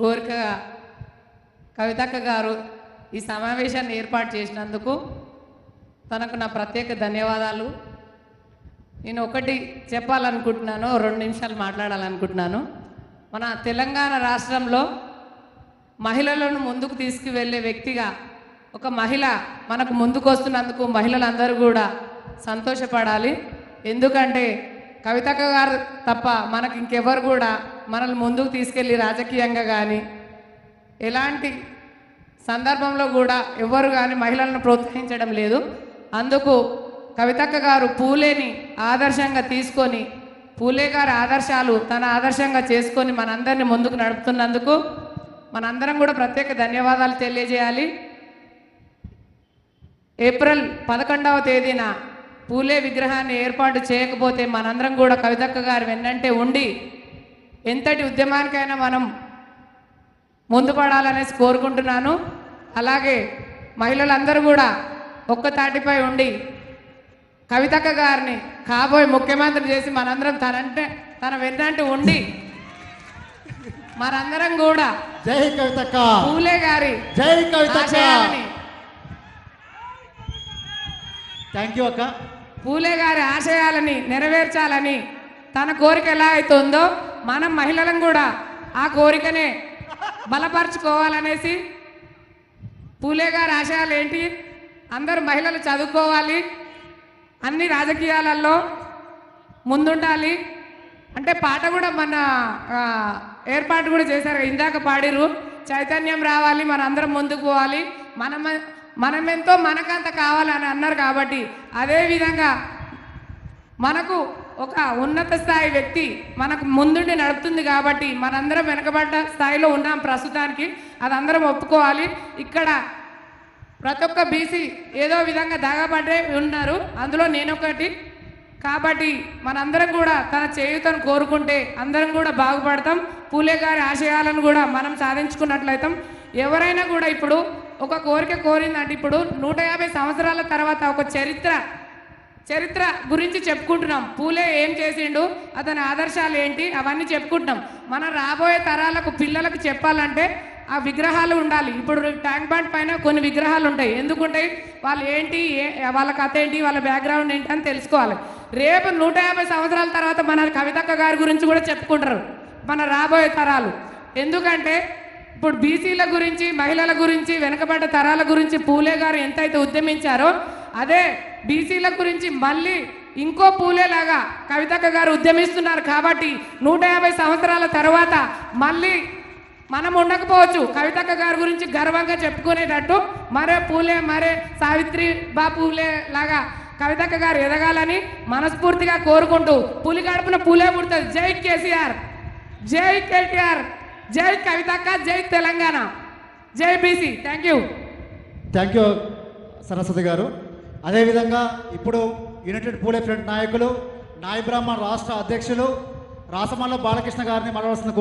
కోరికగా కవితక్క గారు ఈ సమావేశాన్ని ఏర్పాటు చేసినందుకు తనకు నా ప్రత్యేక ధన్యవాదాలు. నేను ఒకటి చెప్పాలనుకుంటున్నాను రెండు నిమిషాలు మాట్లాడాలనుకుంటున్నాను. మన తెలంగాణ రాష్ట్రంలో మహిళలను ముందుకు తీసుకువెళ్ళే వ్యక్తిగా ఒక మహిళ మనకు ముందుకు వస్తున్నందుకు మహిళలందరూ కూడా సంతోషపడాలి. ఎందుకంటే కవితక్క గారు తప్ప మనకి ఇంకెవరు కూడా మనల్ని ముందుకు తీసుకెళ్ళి రాజకీయంగా కానీ ఎలాంటి సందర్భంలో కూడా ఎవరు కానీ మహిళలను ప్రోత్సహించడం లేదు. అందుకు కవితక్క గారు పూలేని ఆదర్శంగా తీసుకొని పూలే గారి ఆదర్శాలు తన ఆదర్శంగా చేసుకొని మనందరినీ ముందుకు నడుపుతున్నందుకు మనందరం కూడా ప్రత్యేక ధన్యవాదాలు తెలియజేయాలి. ఏప్రిల్ పదకొండవ తేదీన పూలే విగ్రహాన్ని ఏర్పాటు చేయకపోతే మనందరం కూడా కవితక్క గారు వెన్నంటే ఉండి ఎంతటి ఉద్యమానికైనా మనం ముందు పడాలనేసి కోరుకుంటున్నాను. అలాగే మహిళలందరూ కూడా ఒక్క తాటిపై ఉండి కవితక్క గారిని కాబోయే ముఖ్యమంత్రి చేసి మనందరం తనంటే తన వెన్నంటే ఉండి మనందరం కూడా జై కవితక్క. పూలే గారి జై కవితక్క. ఆశయాలని థ్యాంక్ యూ అక్క. పూలే గారి ఆశయాలని నెరవేర్చాలని తన కోరిక ఎలా అవుతుందో మనం మహిళలం కూడా ఆ కోరికనే బలపరుచుకోవాలనేసి పూలే గారి ఆశయాలు ఏంటి అందరూ మహిళలు చదువుకోవాలి అన్ని రాజకీయాలలో ముందుండాలి. అంటే పాట కూడా మన ఏర్పాటు కూడా చేశారు ఇందాక పాడిరు చైతన్యం రావాలి మన అందరం ముందుకు పోవాలి. మనం మనమెంతో మనకంత కావాలని అన్నారు కాబట్టి అదే విధంగా మనకు ఒక ఉన్నత స్థాయి వ్యక్తి మనకు ముందుండి నడుపుతుంది కాబట్టి మనందరం వెనకబడ్డ స్థాయిలో ఉన్నాం ప్రస్తుతానికి. అది అందరం ఒప్పుకోవాలి. ఇక్కడ ప్రతి ఒక్క బీసీ ఏదో విధంగా దాగబడే ఉన్నారు. అందులో నేనొకటి. కాబట్టి మనందరం కూడా తన చేయుతను కోరుకుంటే అందరం కూడా బాగుపడతాం. పూలే గారి ఆశయాలను కూడా మనం సాధించుకున్నట్లయితాం. ఎవరైనా కూడా ఇప్పుడు ఒక కోరిక కోరిందంటే ఇప్పుడు నూట యాభై సంవత్సరాల తర్వాత ఒక చరిత్ర చరిత్ర గురించి చెప్పుకుంటున్నాం. పూలే ఏం చేసిండు? అతని ఆదర్శాలు ఏంటి? అవన్నీ చెప్పుకుంటున్నాం. మన రాబోయే తరాలకు పిల్లలకు చెప్పాలంటే ఆ విగ్రహాలు ఉండాలి. ఇప్పుడు ట్యాంక్ బండ్ పైన కొన్ని విగ్రహాలు ఉంటాయి. ఎందుకుంటాయి? వాళ్ళు ఏంటి? ఏ- వాళ్ళ కథ ఏంటి? వాళ్ళ బ్యాక్గ్రౌండ్ ఏంటి అని తెలుసుకోవాలి. రేపు నూట యాభై సంవత్సరాల తర్వాత మన కవితక్క గారి గురించి కూడా చెప్పుకుంటారు. మన రాబోయే తరాలు. ఎందుకంటే ఇప్పుడు బీసీల గురించి మహిళల గురించి వెనకబడ్డ తరాల గురించి పూలే గారు ఎంతైతే ఉద్యమించారో అదే బీసీల గురించి మళ్ళీ ఇంకో పూలేలాగా కవితక్క గారు ఉద్యమిస్తున్నారు కాబట్టి నూట యాభై సంవత్సరాల తర్వాత మళ్ళీ మనం ఉండకపోవచ్చు. కవితక్క గారి గురించి గర్వంగా చెప్పుకునేటట్టు మరే పూలే మరే సావిత్రి బా పూలే లాగా కవితక్క గారు ఎదగాలని మనస్ఫూర్తిగా కోరుకుంటూ పులి గడుపున పూలే పుడుతుంది. జై కేసీఆర్ జై కేటీఆర్ జై కవితక్క జై తెలంగాణ జై BC. Thank you. Thank you Saraswati garu. అదేవిధంగా ఇప్పుడు యునైటెడ్ పూలే ఫ్రంట్ నాయకులు నాయ బ్రాహ్మణ్ రాష్ట్ర అధ్యక్షులు రాసమల్ల బాలకృష్ణ గారిని మరవలసిన